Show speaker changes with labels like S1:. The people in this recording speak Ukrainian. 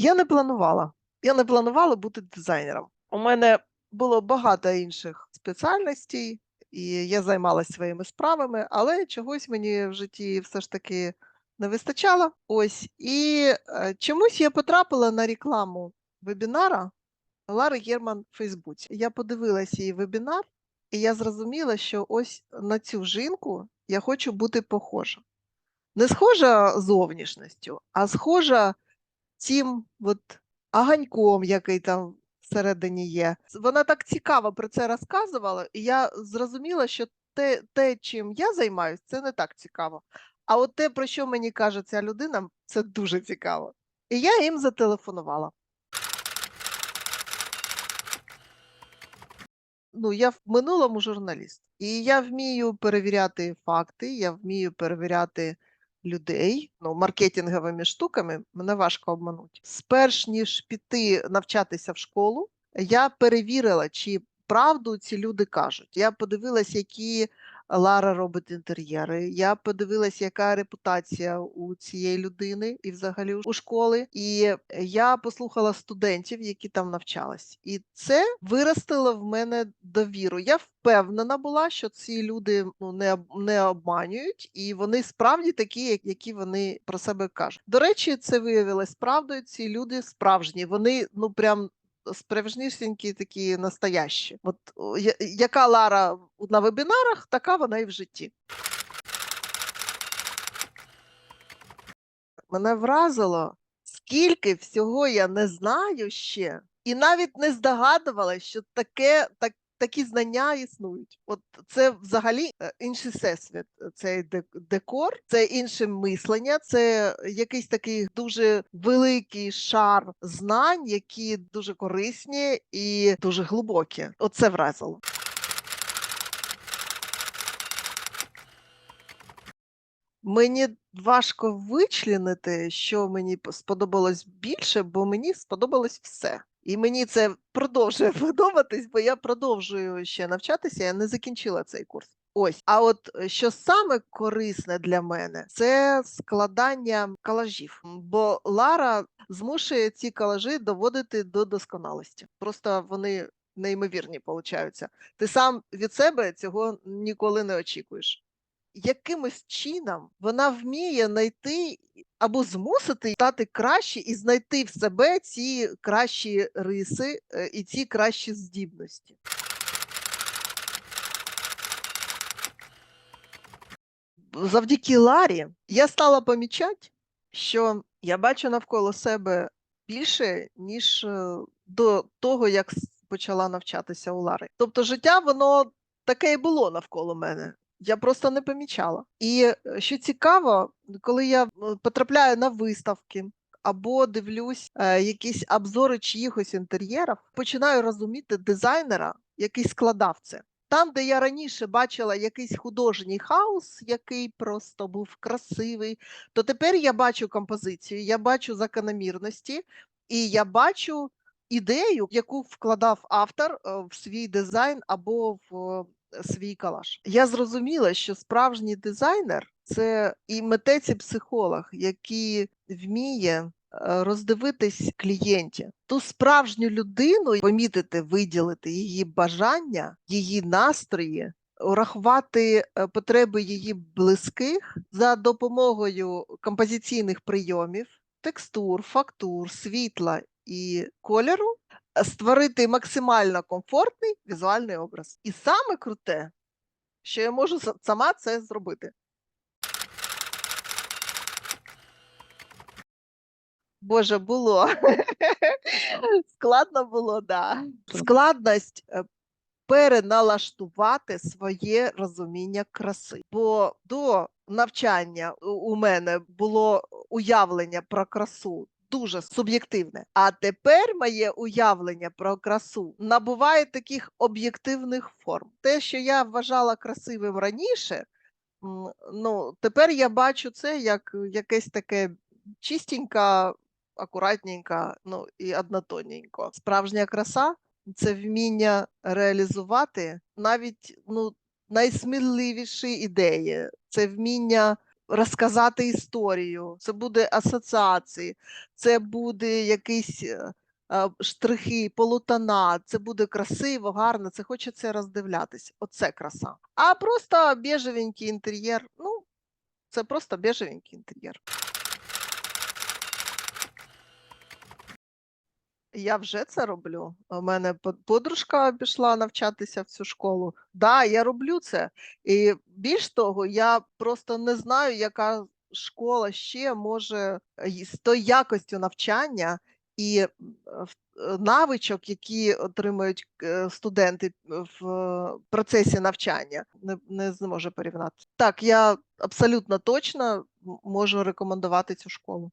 S1: Я не планувала. Я не планувала бути дизайнером. У мене було багато інших спеціальностей, і я займалася своїми справами, але чогось мені в житті все ж таки не вистачало. Ось. І е, чомусь я потрапила на рекламу вебінара Лари Герман в Фейсбуці. Я подивилася її вебінар, і я зрозуміла, що ось на цю жінку я хочу бути похожа. Не схожа зовнішністю, а схожа цим от аганьком, який там всередині є. Вона так цікаво про це розказувала, і я зрозуміла, що те, те чим я займаюся, це не так цікаво. А от те, про що мені каже ця людина, це дуже цікаво. І я їм зателефонувала. Ну, я в минулому журналіст, і я вмію перевіряти факти, я вмію перевіряти людей. Ну, маркетинговими штуками мене важко обмануть. Сперш ніж піти навчатися в школу, я перевірила, чи правду ці люди кажуть. Я подивилась, які Лара робить інтер'єри. Я подивилась, яка репутація у цієї людини і взагалі у школи. І я послухала студентів, які там навчались, і це виростило в мене довіру. Я впевнена була, що ці люди ну не не обманюють, і вони справді такі, як- які вони про себе кажуть. До речі, це виявилось правдою. Ці люди справжні. Вони ну прям справжнісінькі такі настоящі. От яка Лара на вебінарах, така вона і в житті. Мене вразило, скільки всього я не знаю ще, і навіть не здогадувалася, що таке, так, такі знання існують. От це взагалі е, інший всесвіт, е, цей декор, це інше мислення, це якийсь такий дуже великий шар знань, які дуже корисні і дуже глибокі. Оце вразило. Мені важко вичленити, що мені сподобалось більше, бо мені сподобалось все. І мені це продовжує подобатись, бо я продовжую ще навчатися, я не закінчила цей курс. Ось, а от е, що саме корисне для мене, це складання колажів. М, Бо Лара змушує ці колажі доводити до досконалості. Просто вони неймовірні получаються. Ти сам від себе цього ніколи не очікуєш якимось чином вона вміє знайти або змусити стати краще і знайти в себе ці кращі риси е, і ці кращі здібності. Завдяки Ларі я стала помічати, що я бачу навколо себе більше, ніж е, до того, як почала навчатися у Лари. Тобто життя, воно таке і було навколо мене. Я просто не помічала. І е, що цікаво, коли я е, потрапляю на виставки або дивлюсь е, якісь обзори чиїхось інтер'єрів, починаю розуміти дизайнера, який складав це. Там, де я раніше бачила якийсь художній хаос, який просто був красивий, то тепер я бачу композицію, я бачу закономірності, і я бачу ідею, яку вкладав автор е, в свій дизайн або в свій колаж. Я зрозуміла, що справжній дизайнер це і митець, і психолог, який вміє е, роздивитись клієнтів, ту справжню людину, помітити, виділити її бажання, її настрої. Урахувати е, потреби її близьких за допомогою композиційних прийомів, текстур, фактур, світла і кольору, створити максимально комфортний візуальний образ. І саме круте, що я можу сама це зробити. Боже, було. Складно було, да. Складність е, переналаштувати своє розуміння краси. Бо до навчання у- у мене було уявлення про красу дуже суб'єктивне. А тепер моє уявлення про красу набуває таких об'єктивних форм. Те, що я вважала красивим раніше, ну, тепер я бачу це як якесь таке чистенька, акуратненька, ну і однотонненько. Справжня краса це вміння реалізувати навіть ну, найсміливіші ідеї, це вміння розказати історію, це буде асоціації, це буде якісь е, штрихи, полутона, це буде красиво, гарно, це хочеться роздивлятись. Оце краса. А просто біжевенький інтер'єр, ну, це просто біжевенький інтер'єр. Я вже це роблю. У мене подружка пішла навчатися в цю школу. Да, я роблю це. І більш того, я просто не знаю, яка школа ще може з тою якостю навчання і е, навичок, які отримують е, студенти в е, процесі навчання, не, не зможу порівняти. Так, я абсолютно точно можу рекомендувати цю школу.